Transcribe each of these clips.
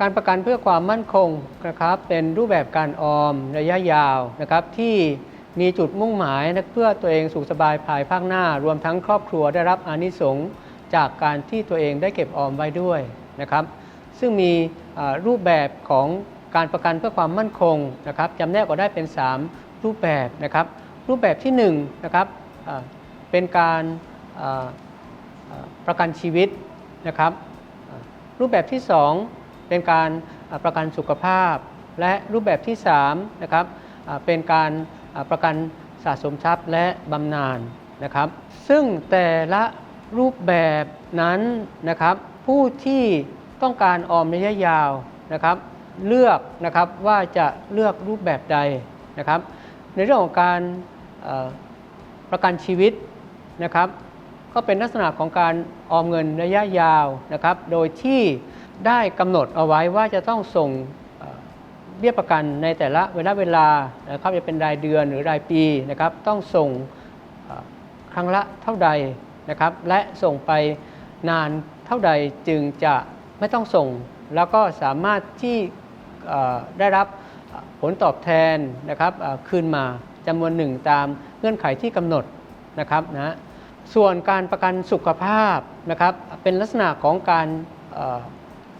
การประกันเพื่อความมั่นคงนะครับเป็นรูปแบบการออมระยะยาวนะครับที่มีจุดมุ่งหมายนะเพื่อตัวเองสุขสบายภายภาคหน้า รวมทั้งครอบครัวได้รับอานิสงส์จากการที่ตัวเองได้เก็บออมไว้ด้วยนะครับ ซึ่งมีรูปแบบของการประกันเพื่อความมั่นคงนะครับจำแนกออกได้เป็น 3 รูปแบบนะครับ รูปแบบที่1นะครับเป็นการประกันชีวิตนะครับ รูปแบบที่ 2 เป็นการประกันสุขภาพ และรูปแบบที่3นะครับเป็นการประกันสะสมทรัพย์และบำนาญนะครับ ซึ่งแต่ละรูปแบบนั้นนะครับผู้ที่ต้องการออมระยะยาวนะครับเลือกนะครับว่าจะเลือกรูปแบบใดนะครับ ในเรื่องของการประกันชีวิตนะครับ ก็เป็นลักษณะของการออมเงินระยะยาวนะครับ โดยที่ ได้กำหนดเอาไว้ว่าจะต้องส่งเบี้ยประกันในแต่ละเวลาเวลานะครับจะเป็นรายเดือนหรือรายปีนะครับ ต้องส่งครั้งละเท่าใดนะครับ และส่งไปนานเท่าใดจึงจะไม่ต้องส่ง แล้วก็สามารถที่ได้รับผลตอบแทนนะครับคืนมาจำนวนหนึ่งตามเงื่อนไขที่กำหนดนะครับนะส่วนการประกันสุขภาพนะครับเป็นลักษณะของการ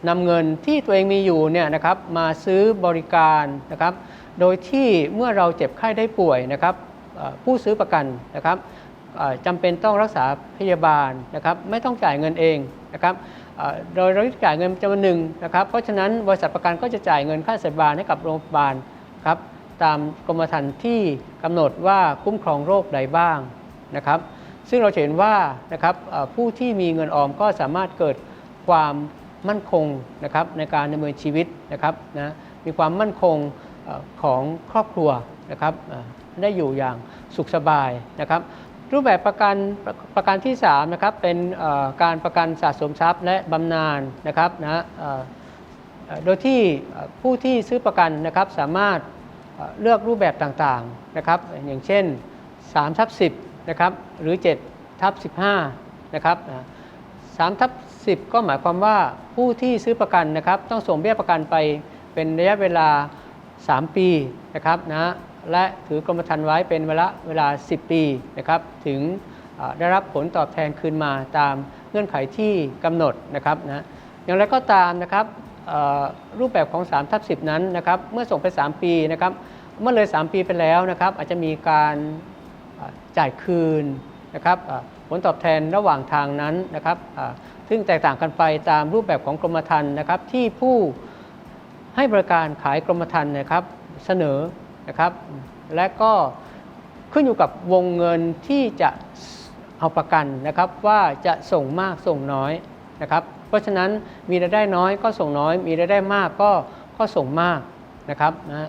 นำเงินที่ตัวเองมีอยู่เนี่ยนะครับมาซื้อบริการนะครับ โดยที่เมื่อเราเจ็บไข้ได้ป่วยนะครับผู้ซื้อประกันนะครับจำเป็นต้องรักษาพยาบาลนะครับไม่ต้องจ่ายเงินเองนะครับโดยเราจ่ายเงินจำนวนหนึ่งนะครับ เพราะฉะนั้นบริษัทประกันก็จะจ่ายเงินค่าสัตวบาลให้กับโรงพยาบาลครับตามกรมธรรม์ที่กำหนดว่าคุ้มครองโรคใดบ้างนะครับ ซึ่งเราเห็นว่านะครับผู้ที่มีเงินออมก็สามารถเกิดความ มั่นคงนะครับในการดำเนินชีวิตนะครับนะมีความมั่นคงของครอบครัวนะครับได้อยู่อย่างสุขสบายนะครับ รูปแบบประกันประประกันที่3นะครับเป็นการประกันสะสมทรัพย์และบำนาญนะครับนะโดยที่ผู้ที่ซื้อประกันนะครับสามารถเอ่อเลือกรูปแบบต่างๆนะครับ อย่างเช่น3ทับ10นะครับหรือ7ทับ15นะครับนะ 3ทับ10 ก็หมายความว่าผู้ที่ซื้อประกันนะครับต้องส่งเบี้ยประกันไปเป็นระยะเวลา 3 ปีนะครับนะและถือกรมธรรม์ไว้เป็นเวลาเวลา 10 ปีนะครับถึงได้รับผลตอบแทนคืนมาตามเงื่อนไขที่กำหนดนะครับนะอย่างไรก็ตามนะครับรูปแบบของ3ทับ10 นั้นนะครับเมื่อส่งไป 3 ปีนะครับเมื่อเลย 3 ปีไปแล้วนะครับอาจจะมีการจ่ายคืนนะครับ ผลตอบแทนระหว่างทางนั้นนะครับซึ่งแตกต่างกันไปตามรูปแบบของกรมธรรม์นะครับ ที่ผู้ให้บริการขายกรมธรรม์นะครับเสนอนะครับ และก็ขึ้นอยู่กับวงเงินที่จะเอาประกันนะครับ ว่าจะส่งมากส่งน้อยนะครับ เพราะฉะนั้นมีรายได้น้อยก็ส่งน้อย มีรายได้มากก็ก็ส่งมากนะครับนะ